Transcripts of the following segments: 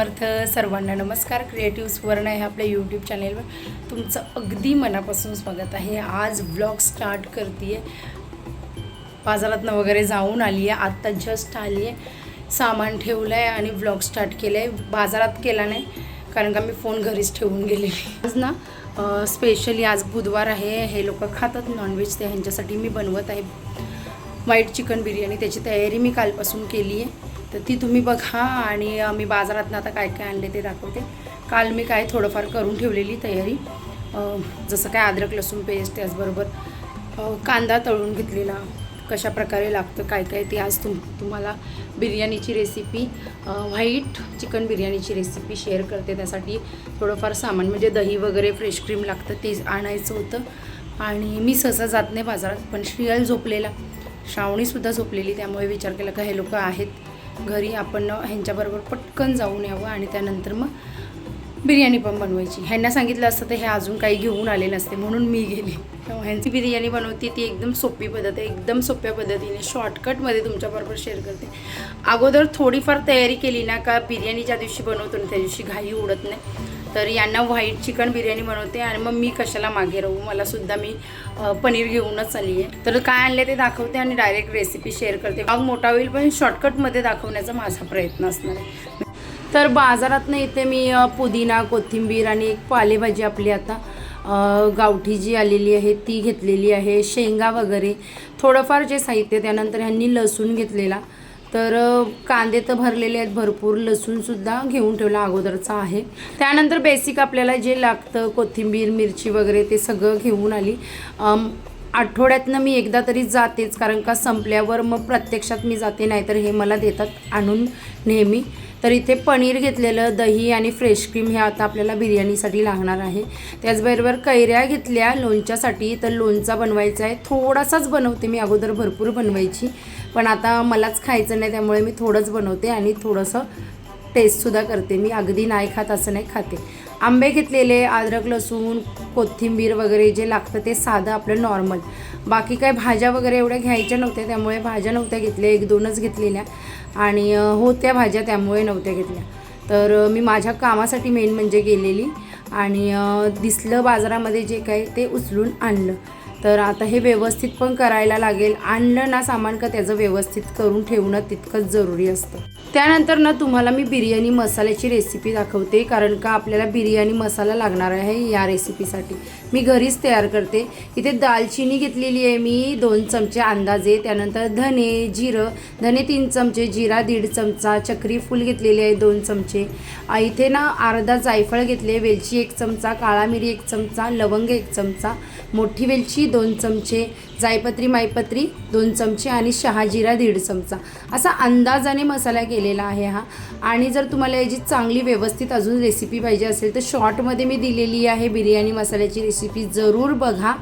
समर्थ सर्वांना नमस्कार. क्रिएटिव्ह सुवर्ण आहे आपल्या यूट्यूब चॅनेलवर तुमचं अगदी मनापासून स्वागत आहे. आज व्लॉग स्टार्ट करते बाजारातनं वगैरे जाऊन आली आहे आत्ता जस्ट आली आहे सामान ठेवलं आहे आणि व्लॉग स्टार्ट केलं आहे बाजारात केला नाही कारण का मी फोन घरीच ठेवून गेलेली. आज ना स्पेशली आज बुधवार आहे. हे लोक खातात नॉनव्हेज ते ह्यांच्यासाठी मी बनवत आहे. White chicken biryani. त्याची तयारी मी कालपासून केली आहे तर ती तुम्ही बघा आणि मी बाजारातनं आता काय काय आणले ते दाखवते. काल मी काय थोडंफार करून ठेवलेली तयारी. जसं काय अद्रक लसूण पेस्ट त्याचबरोबर कांदा तळून घेतलेला. कशा प्रकारे लागतं काय काय ते आज तुम तुम्हाला बिर्याणीची रेसिपी व्हाईट चिकन बिर्याणीची रेसिपी शेअर करते. त्यासाठी थोडंफार सामान म्हणजे दही वगैरे फ्रेश क्रीम लागतं ते आणायचं होतं. आणि मी सहसा जात नाही बाजारात पण श्रियल झोपलेला. श्रावणीसुद्धा झोपलेली त्यामुळे विचार केला का हे लोक आहेत. घरी आपण ह्यांच्याबरोबर पटकन जाऊन यावं आणि त्यानंतर मग बिर्याणी पण बनवायची. ह्यांना सांगितलं असतं तर हे अजून काही घेऊन आले नसते म्हणून मी गेले. ह्यांची बिर्याणी बनवते ती एकदम सोपी पद्धत आहे एकदम सोप्या पद्धतीने शॉर्टकटमध्ये तुमच्याबरोबर शेअर करते. अगोदर थोडीफार तयारी केली ना का बिर्याणी ज्या दिवशी बनवतो ना त्या दिवशी घाई उडत नाही. तर यांना व्हाईट चिकन बिर्याणी बनवते आणि मग मी कशाला मागे राहू? मला सुद्धा मी पनीर घेऊनच आली आहे तर काय आणले ते दाखवते आणि डायरेक्ट रेसिपी शेअर करते. मग मोठा होईल पण शॉर्टकटमध्ये दाखवण्याचा माझा प्रयत्न असणार आहे. तर बाजारातनं इथे मी पुदिना कोथिंबीर आणि एक पालेभाजी आपली आता गावठी जी आलेली आहे ती घेतलेली आहे. शेंगा वगैरे. थोडंफार जे साहित्य त्यानंतर ह्यांनी लसूण घेतलेला. तर कांदे तर भरलेले आहेत भरपूर. लसूणसुद्धा घेऊन ठेवला अगोदरचा आहे. त्यानंतर बेसिक आपल्याला जे लागतं कोथिंबीर मिरची वगैरे ते सगळं घेऊन आली. आठवड्यातनं मी एकदा तरी जातेच कारण का संपल्यावर मग प्रत्यक्षात मी जाते नाहीतर हे मला देतात आणून नेहमी. तर इथे पनीर घेतलेलं दही आणि फ्रेश क्रीम हे आता आपल्याला बिर्याणीसाठी लागणार आहे. त्याचबरोबर कैऱ्या घेतल्या लोणच्यासाठी तर लोणचा बनवायचा आहे. थोडासाच बनवते मी अगोदर भरपूर बनवायची. पण आता मलाच खायचं नाही त्यामुळे मी थोडंच बनवते आणि थोडंसं टेस्टसुद्धा करते. मी अगदी नाही खात असं नाही खाते. आंबे घेतलेले अद्रक लसूण कोथिंबीर वगैरे जे लागतं ते साधं आपलं नॉर्मल बाकी काय भाज्या वगैरे एवढ्या घ्यायच्या नव्हत्या त्यामुळे भाज्या नव्हत्या घेतल्या एक दोनच घेतलेल्या. आणि होत्या भाज्या त्यामुळे नव्हत्या घेतल्या. तर मी माझ्या कामासाठी मेन म्हणजे गेलेली आणि दिसलं बाजारामध्ये जे काय ते उचलून आणलं. तर आता हे व्यवस्थित पण करायला लागेल. आणलं ना सामान का त्याचं व्यवस्थित करून ठेवणं तितकंच जरुरी असतं. त्यानंतर ना तुम्हाला मी बिर्याणी मसाल्याची रेसिपी दाखवते कारण का आपल्याला बिर्याणी मसाला लागणार आहे या रेसिपीसाठी मी घरीच तयार करते. इथे दालचिनी घेतलेली आहे मी दोन चमचे अंदाजे त्यानंतर धने जिरं धने तीन चमचे जिरा दीड चमचा चक्री फूल घेतलेली आहे दोन चमचे. इथे ना अर्धा जायफळ घेतले वेलची एक चमचा काळा मिरी एक चमचा लवंग एक चमचा मोठी वेलची दोन चमचे जायपत्री मायपत्री दोन चमचे आणि शहाजिरा दीड चमचा. असा अंदाजाने मसाला केलेला आहे हा. आणि जर तुम्हाला याची चांगली व्यवस्थित अजून रेसिपी पाहिजे असेल तर शॉर्टमध्ये मी दिलेली आहे बिर्याणी मसाल्याची रेसिपी रेसिपी जरूर बघा.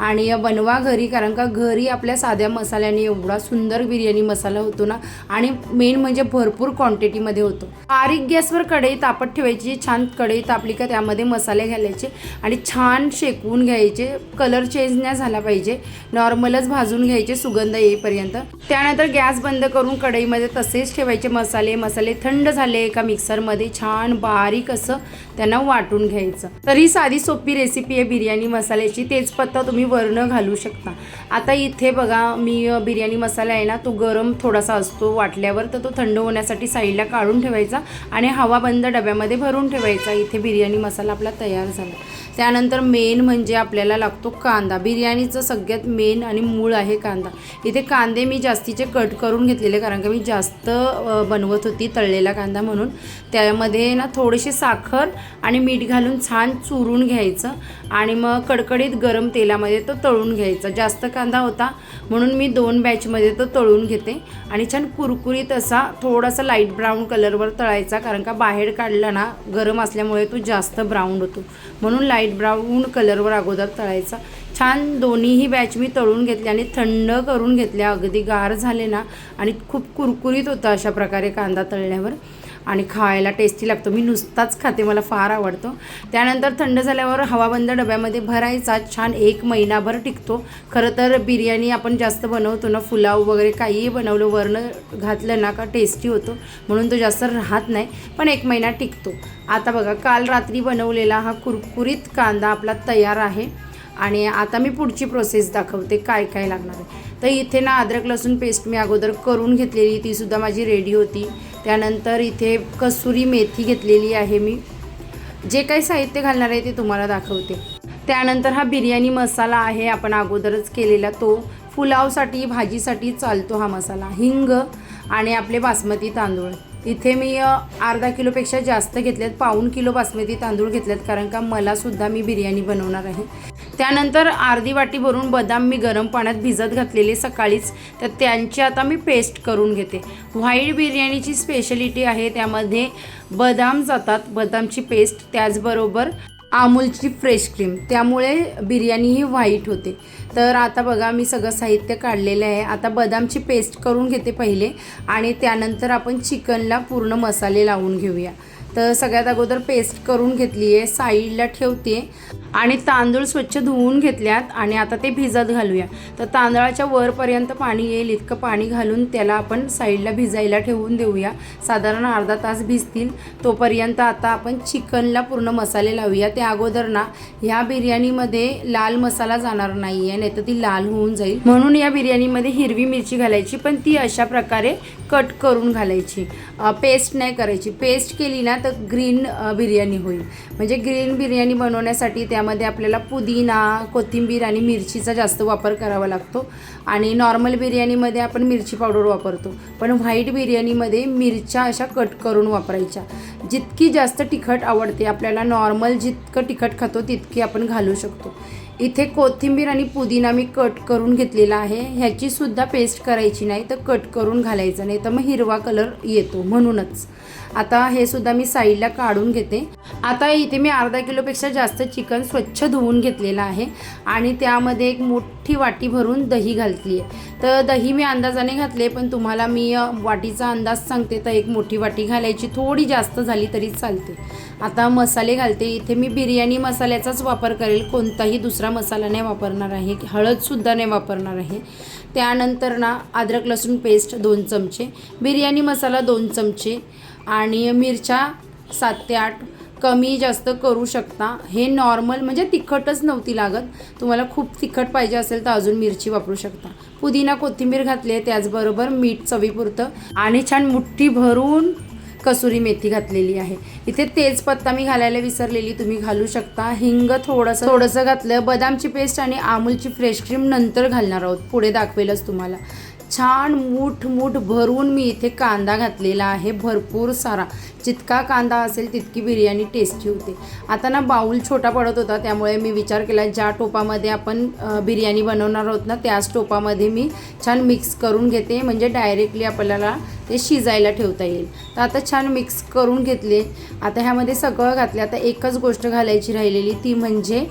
आणि बनवा घरी कारण का घरी आपल्या साध्या मसाल्याने एवढा सुंदर बिर्याणी मसाला होतो ना आणि मेन म्हणजे भरपूर क्वांटिटीमध्ये होतो. बारीक गॅसवर कढई तापत ठेवायची छान कढई तापली का त्यामध्ये मसाले घालायचे आणि छान शेकवून घ्यायचे. कलर चेंज नाही झाला पाहिजे. नॉर्मलच भाजून घ्यायचे सुगंध येईपर्यंत. त्यानंतर गॅस बंद करून कढईमध्ये तसेच ठेवायचे मसाले. मसाले थंड झाले एका मिक्सरमध्ये छान बारीक असं त्यांना वाटून घ्यायचं. तर ही साधी सोपी रेसिपी आहे बिर्याणी मसाल्याची. तेजपत्ता तुम्ही तुम्ही वर्ण घालू शकता. आता इथे बघा मी बिर्याणी मसाला आहे ना तो गरम थोडासा असतो वाटल्यावर तर तो थंड होण्यासाठी साईडला काढून ठेवायचा आणि हवा बंद डब्यामध्ये भरून ठेवायचा. इथे बिर्याणी मसाला आपला तयार झाला. त्यानंतर मेन म्हणजे आपल्याला लागतो कांदा. बिर्याणीचं सगळ्यात मेन आणि मूळ आहे कांदा. इथे कांदे मी जास्तीचे कट करून घेतलेले कारण का मी जास्त बनवत होती तळलेला कांदा म्हणून. त्यामध्ये ना थोडीशी साखर आणि मीठ घालून छान चुरून घ्यायचं आणि मग कडकडीत गरम तेलामध्ये तो तळून घ्यायचा. जास्त कांदा होता म्हणून मी दोन बॅचमध्ये तो तळून घेते आणि छान कुरकुरीत असा थोडासा लाइट ब्राऊन कलरवर तळायचा कारण का बाहेर काढला ना गरम असल्यामुळे तो जास्त ब्राऊन होतो. म्हणून लाइट ब्राऊन कलरवर अगोदर तळायचा. छान दोन्हीही बॅच मी तळून घेतली आणि थंड करून घेतल्या. अगदी गार झाले ना आणि खूप कुरकुरीत होतं अशा प्रकारे कांदा तळल्यावर. आणि खायला टेस्टी लागतो. मी नुसताच खाते मला फार आवडतो. त्यानंतर थंड झाल्यावर हवाबंद डब्यामध्ये भरायचा छान एक महिनाभर टिकतो. खरं तर बिर्याणी आपण जास्त बनवतो ना पुलाव वगैरे काहीही बनवलं वरनं घातलं ना का टेस्टी होतो. म्हणून तो जास्त राहत नाही पण एक महिना टिकतो. आता बघा काल रात्री बनवलेला हा कुरकुरीत कांदा आपला तयार आहे. आणि आता मी पुढची प्रोसेस दाखवते काय काय लागणार आहे. तर इथे ना अद्रक लसूण पेस्ट मी अगोदर करून घेतलेली तीसुद्धा माझी रेडी होती. त्यानंतर इथे कसुरी मेथी घेतलेली आहे मी. जे काही साहित्य घालणार आहे ते तुम्हाला दाखवते. त्यानंतर हा बिर्याणी मसाला आहे आपण अगोदरच केलेला तो. पुलावसाठी भाजीसाठी चालतो हा मसाला. हिंग आणि आपले बासमती तांदूळ. इथे मी अर्धा किलोपेक्षा जास्त घेतलेत पाऊण किलो बासमती तांदूळ घेतलेत कारण का मलासुद्धा मी बिर्याणी बनवणार आहे. त्यानंतर अर्धी वाटी भरून बदाम मी गरम पाण्यात भिजत घातलेले सकाळीच तर त्यांची आता मी पेस्ट करून घेते. व्हाईट बिर्याणीची स्पेशलिटी आहे त्यामध्ये बदाम जातात बदामची पेस्ट त्याचबरोबर अमूलची फ्रेश क्रीम त्यामुळे बिर्याणी ही व्हाईट होते. तर आता बघा मी सगळं साहित्य काढलेलं आहे. आता बदामची पेस्ट करून घेते पहिले आणि त्यानंतर आपण चिकनला पूर्ण मसाले लावून घेऊया. तर सगळ्यात अगोदर पेस्ट करून घेतली आहे साईडला ठेवते. आणि तांदूळ स्वच्छ धुवून घेतल्यात आणि आता ते भिजत घालूया. तर तांदळाच्या वरपर्यंत पाणी येईल इतकं पाणी घालून त्याला आपण साईडला भिजायला ठेवून देऊया. साधारण अर्धा तास भिजतील. तोपर्यंत आता आपण चिकनला पूर्ण मसाले लावूया. त्या अगोदर ना ह्या बिर्याणीमध्ये लाल मसाला जाणार नाही आहे नाही तर ती लाल होऊन जाईल. म्हणून या बिर्याणीमध्ये हिरवी मिरची घालायची पण ती अशा प्रकारे कट करून घालायची. पेस्ट नाही करायची. पेस्ट केली ना तर ग्रीन बिर्याणी होईल. म्हणजे ग्रीन बिर्याणी बनवण्यासाठी त्या त्यामध्ये आपल्याला पुदिना कोथिंबीर आणि मिरचीचा जास्त वापर करावा लागतो. आणि नॉर्मल बिर्याणीमध्ये आपण मिरची पावडर वापरतो. पण व्हाईट बिर्याणीमध्ये मिरच्या अशा कट करून वापरायच्या. जितकी जास्त तिखट आवडते आपल्याला नॉर्मल जितकं तिखट खातो तितकी आपण घालू शकतो. इथे कोथिंबीर आणि पुदिना मी कट करून घेतलेला आहे. ह्याची सुद्धा पेस्ट करायची नाही तर कट करून घालायचं नाही तर मग हिरवा कलर येतो म्हणूनच. आता हे सुद्धा मी साईडला काढून घेते. आता इथे मी अर्धा किलोपेक्षा जास्त चिकन स्वच्छ धुवून घेतलेलं आहे. आणि त्यामध्ये एक मोठी वाटी भरून दही घालतली आहे तर दही मी अंदाजाने घातले पण तुम्हाला मी वाटीचा अंदाज सांगते तर एक मोठी वाटी घालायची थोडी जास्त झाली तरी चालते. आता मसाले घालते. इथे मी बिर्याणी मसाल्याचाच वापर करेल. कोणताही दुसरा मसाला नाही वापरणार आहे. हळदसुद्धा नाही वापरणार आहे. त्यानंतर ना अद्रक लसूण पेस्ट दोन चमचे बिर्याणी मसाला दोन चमचे आणि मिरच्या सात ते आठ. कमी जास्त करू शकता. हे नॉर्मल म्हणजे तिखटच नव्हती लागत. तुम्हाला खूप तिखट पाहिजे असेल तर अजून मिरची वापरू शकता. पुदिना कोथिंबीर घातली आहे त्याचबरोबर मीठ चवीपुरतं. आणि छान मुठ्ठी भरून कसुरी मेथी घातलेली आहे. इथे तेजपत्ता मी घालायला विसरलेली तुम्ही घालू शकता. हिंग थोडंसं थोडंसं घातलं. बदामची पेस्ट आणि आमूलची फ्रेश क्रीम नंतर घालणार आहोत. पुढे दाखवेलच तुम्हाला. छान मूठ मूठ भरून मी इथे कांदा घातलेला आहे भरपूर सारा. जितका कांदा असेल तितकी बिर्याणी टेस्टी होते. आता ना बाऊल छोटा पडत होता त्यामुळे मी विचार केला ज्या टोपामध्ये आपण बिर्याणी बनवणार आहोत ना त्याच टोपामध्ये मी छान मिक्स करून घेते. म्हणजे डायरेक्टली आपल्याला ते शिजायला ठेवता येईल. तर आता छान मिक्स करून घेतले. आता ह्यामध्ये सगळं घातले. आता एकच गोष्ट घालायची राहिलेली ती म्हणजे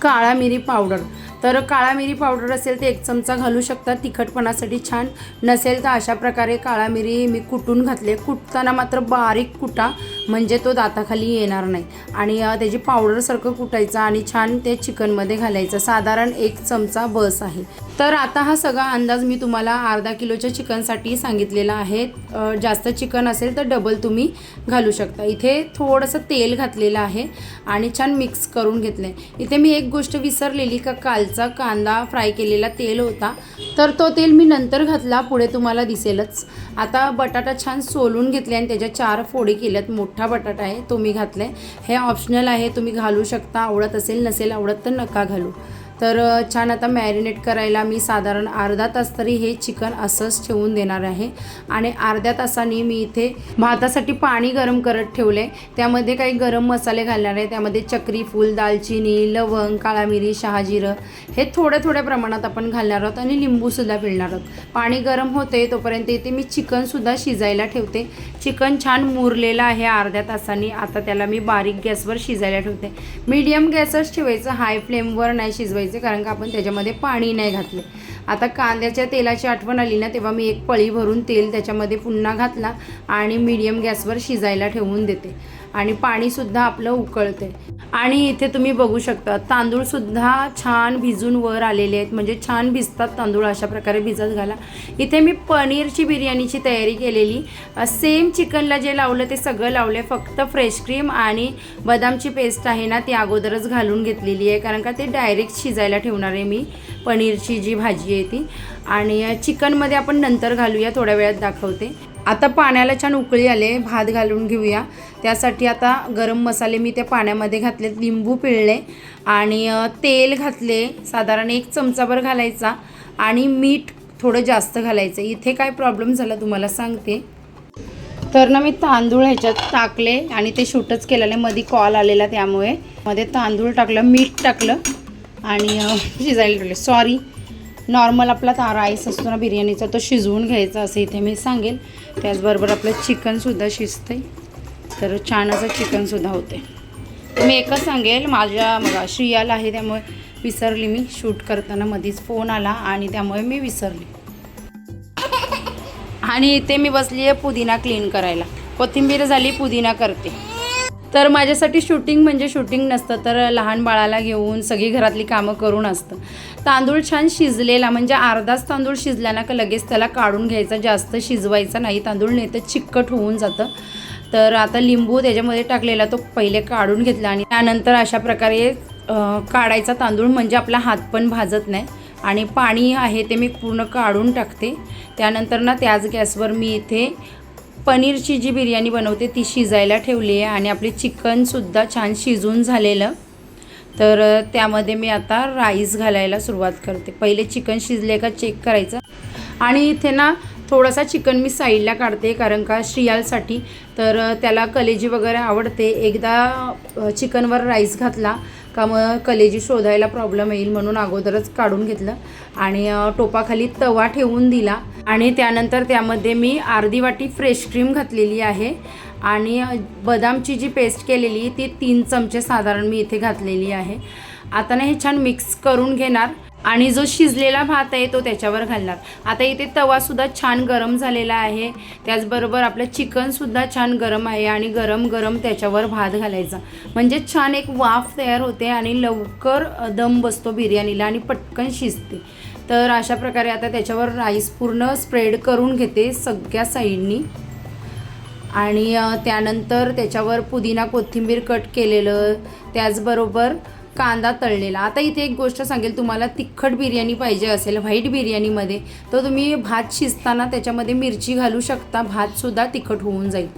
काळा मिरी पावडर. तर काळा मिरी पावडर असेल तर एक चमचा घालू शकता. तिखटपणासाठी छान नसेल तर अशा प्रकारे काळा मिरी मी कुटून घातले. कुटताना मात्र बारीक कुटा म्हणजे तो दाताखाली येणार नाही. आणि त्याची पावडरसारखं कुटायचं आणि छान ते चिकनमध्ये घालायचं. साधारण एक चमचा बस आहे. तर आता हा सगळा अंदाज मी तुम्हाला अर्धा किलोच्या चिकनसाठी सांगितलेला आहे. जास्त चिकन असेल तर डबल तुम्ही घालू शकता. इथे थोडंसं तेल घातलेलं आहे आणि छान मिक्स करून घेतलं आहे इथे मी एक गोष्ट विसरलेली का काल कालचा कांदा फ्राय केलेला तेल होता. तर तो तेल मी नंतर घातला पुढे तुम्हाला दिसेलच. आता बटाटा छान सोलून घेतले आणि त्याच्या चार फोडी केल्यात. मोठा बटाटा आहे तो मी घातला आहे हे ऑप्शनल आहे तुम्ही घालू शकता. आवडत असेल नसेल आवडत तर नका घालू. तर छान आता मॅरिनेट करायला मी साधारण अर्धा तास तरी हे चिकन असंच ठेवून देणार आहे. आणि अर्ध्या तासाने मी इथे भातासाठी पाणी गरम करत ठेवले त्यामध्ये काही गरम मसाले घालणार आहे. त्यामध्ये चक्री फूल दालचिनी लवंग काळा मिरी शहाजिरं हे थोड्या थोड्या प्रमाणात आपण घालणार आहोत आणि लिंबूसुद्धा पिळणार आहोत. पाणी गरम होते तोपर्यंत इथे मी चिकनसुद्धा शिजायला ठेवते. चिकन छान मुरलेलं आहे अर्ध्या तासाने. आता त्याला मी बारीक गॅसवर शिजायला ठेवते. मीडियम गॅसच ठेवायचं. हाय फ्लेमवर नाही शिजवायचं. शिजवायचे कारण का आपण त्याच्यामध्ये पाणी नाही घातले. आता कांद्याच्या तेलाची आठवण आली ना तेव्हा मी एक पळी भरून तेल त्याच्यामध्ये पुन्हा घातला आणि मीडियम गॅसवर शिजायला ठेवून देते. आणि पाणीसुद्धा आपलं उकळते. आणि इथे तुम्ही बघू शकता तांदूळसुद्धा छान भिजून वर आलेले आहेत. म्हणजे छान भिजतात तांदूळ अशा प्रकारे भिजत घाला. इथे मी पनीरची बिर्याणीची तयारी केलेली. सेम चिकनला जे लावलं ते सगळं लावलं फक्त फ्रेश क्रीम आणि बदामची पेस्ट आहे ना ती अगोदरच घालून घेतलेली आहे. कारण का ते डायरेक्ट शिजायला ठेवणार आहे मी पनीरची जी भाजी आहे ती. आणि चिकनमध्ये आपण नंतर घालूया थोड्या वेळात दाखवते. आता पाण्याला छान उकळी आले भात घालून घेऊया. त्यासाठी आता गरम मसाले मी त्या पाण्यामध्ये घातले लिंबू पिळले आणि तेल घातले. साधारण एक चमचाभर घालायचा आणि मीठ थोडं जास्त घालायचं. इथे काय प्रॉब्लेम झाला तुम्हाला सांगते. तर ना मी तांदूळ ह्याच्यात टाकले आणि ते शूटच केलेले मध्ये कॉल आलेला त्यामुळे. मध्ये तांदूळ टाकलं मीठ टाकलं आणि शिजायला ठेवले. सॉरी नॉर्मल आपला ता राईस असतो ना बिर्याणीचा तो शिजवून घ्यायचा असं इथे मी सांगेल. त्याचबरोबर आपलं चिकनसुद्धा आहे तर छान असं चिकनसुद्धा होते मी एकच सांगेल माझ्या मग श्रियाल आहे त्यामुळे विसरली मी. शूट करताना मधीच फोन आला आणि त्यामुळे मी विसरली. आणि इथे मी बसली आहे पुदिना क्लीन करायला. कोथिंबीर झाली पुदिना करते. तर माझ्यासाठी शूटिंग म्हणजे शूटिंग नसतं तर लहान बाळाला घेऊन सगळी घरातली कामं करून असतं. तांदूळ छान शिजलेला म्हणजे अर्धाच तांदूळ शिजला ना का लगेच त्याला काढून घ्यायचा जास्त शिजवायचा नाही. तांदूळ नाही तर चिकट होऊन जातं. तर आता लिंबू त्याच्यामध्ये टाकलेला तो पहिले काढून घेतला आणि त्यानंतर अशा प्रकारे काढायचा तांदूळ म्हणजे आपला हात पण भाजत नाही. आणि पाणी आहे ते मी पूर्ण काढून टाकते. त्यानंतर ना त्याच गॅसवर मी इथे पनीरची जी बिर्याणी बनवते ती शिजायला ठेवली आहे. आणि आपले चिकनसुद्धा छान शिजून झालेलं. तर त्यामध्ये मी आता राईस घालायला सुरुवात करते. पहिले चिकन शिजले का चेक करायचं. आणि इथे ना थोडासा चिकन मी साईडला काढते कारण का श्रियालसाठी. तर त्याला कलेजी वगैरे आवडते. एकदा चिकनवर राईस घातला का मग कलेजी शोधायला प्रॉब्लेम येईल म्हणून अगोदरच काढून घेतलं. आणि टोपाखाली तवा ठेवून दिला. आणि त्यानंतर त्यामध्ये मी अर्धी वाटी फ्रेश क्रीम घातलेली आहे. आणि बदामची जी पेस्ट केलेली ती तीन चमचे साधारण मी इथे घातलेली आहे. आता ना हे छान मिक्स करून घेणार आणि जो शिजलेला भात आहे तो त्याच्यावर घालणार. आता इथे तवासुद्धा छान गरम झालेला आहे. त्याचबरोबर आपलं चिकनसुद्धा छान गरम आहे आणि गरम गरम त्याच्यावर भात घालायचा. म्हणजे छान एक वाफ तयार होते आणि लवकर दम बसतो बिर्याणीला आणि पटकन शिजते. तर अशा प्रकारे आता त्याच्यावर राईस पूर्ण स्प्रेड करून घेते सगळ्या साईडनी. आणि त्यानंतर त्याच्यावर पुदिना कोथिंबीर कट केलेलं त्याचबरोबर कांदा तळलेला. आता इथे एक गोष्ट सांगेल तुम्हाला तिखट बिर्याणी पाहिजे असेल व्हाईट बिर्याणीमध्ये तर तुम्ही भात शिजताना त्याच्यामध्ये मिरची घालू शकता भातसुद्धा तिखट होऊन जाईल.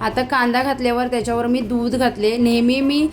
आता कांदा घातल्यावर त्याच्यावर मी दूध घातले. नेहमी मी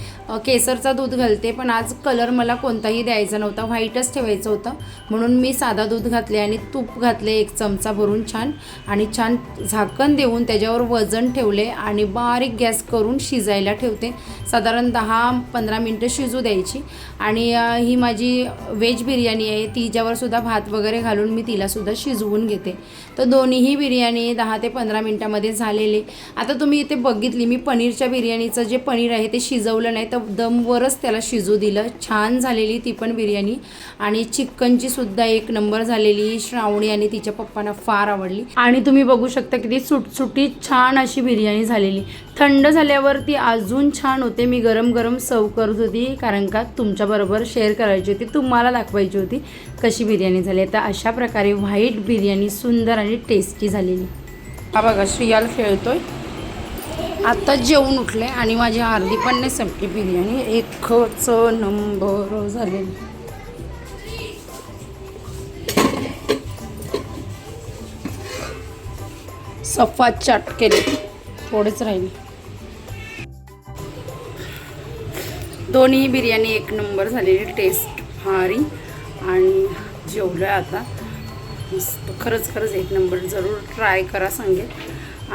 केसरचा दूध घालते पण आज कलर मला कोणताही द्यायचा नव्हता. व्हाईटच ठेवायचं होतं. म्हणून मी साधा दूध घातले आणि तूप घातले एक चमचा भरून छान. आणि छान झाकण देऊन त्याच्यावर वजन ठेवले आणि बारीक गॅस करून शिजायला ठेवते. साधारण दहा पंधरा मिनटं शिजू द्यायची. आणि ही माझी व्हेज बिर्याणी आहे. तिच्यावर सुद्धा भात वगैरे घालून मी तिलासुद्धा शिजवून घेते. तर दोन्हीही बिर्याणी दहा ते पंधरा मिनटामध्ये झालेले. आता तुम्ही इथे बघितली मी पनीरच्या बिर्याणीचं जे पनीर आहे ते शिजवलं नाही तर दमवरच त्याला शिजू दिलं. छान झालेली ती पण बिर्याणी. आणि चिकनची सुद्धा एक नंबर झालेली श्रावणी आणि तिच्या पप्पांना फार आवडली. आणि तुम्ही बघू शकता किती सुटसुटीत छान अशी बिर्याणी झालेली. थंड झाल्यावर ती अजून छान होते. मी गरम गरम सर्व करत होती कारण का तुमच्याबरोबर शेअर करायची होती तुम्हाला दाखवायची होती कशी बिर्याणी झाली. तर अशा प्रकारे व्हाईट बिर्याणी सुंदर आणि टेस्टी झालेली. हा बघा श्रियाल खेळतोय. आत्ता जेवून उठले आणि माझी अर्धी पण नाही संपली बिर्याणी. एकच नंबर झालेली. सफा चाट केले. थोडेच राहिले. दोन्ही बिर्याणी एक नंबर झालेली टेस्ट भारी. आणि जेवलं आता. मस्त खरंच खरंच एक नंबर. जरूर ट्राय करा सांगेल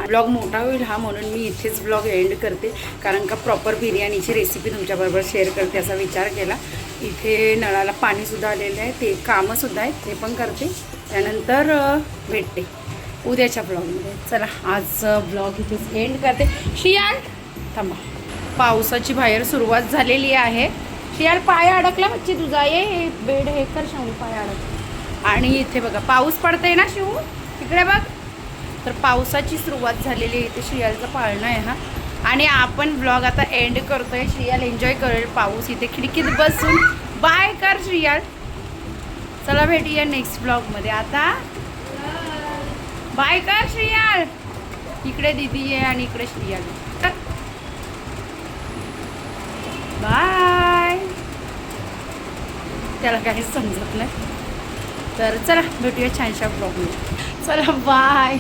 ब्लॉग मोठा होईल हा म्हणून मी इथेच ब्लॉग एंड करते. कारण का प्रॉपर बिर्याणीची रेसिपी तुमच्याबरोबर शेअर करते असा विचार केला. इथे नळाला पाणीसुद्धा आलेलं आहे. ते कामंसुद्धा आहे ते पण करते. त्यानंतर भेटते. उद्याच्या ब्लॉगमध्ये चला आज ब्लॉग इथेच एंड करते. शियान थांबा. पावसाची बाहेर सुरुवात झालेली आहे. यार पाय अडकला मच्छी तुझा. ये बेड हे कर शाहू पाय अडक आणि इथे बघा पाऊस पडतंय ना शिवू तिकडे बघ. तर पावसाची सुरुवात झालेली आहे इथे श्रियालचं पाळणं आहे हा. आणि आपण ब्लॉग आता एंड करतोय. श्रियाल एन्जॉय करेल पाऊस. इथे खिडकीत बसून बाय कर श्रियाल चला भेटूया नेक्स्ट ब्लॉगमध्ये आता बाय कर श्रियाल इकडे दीदी आहे आणि इकडे श्रियाल आहे. बाय. त्याला काहीच समजत नाही. तर चला भेटूया छानशा ब्लॉगमध्ये चला बाय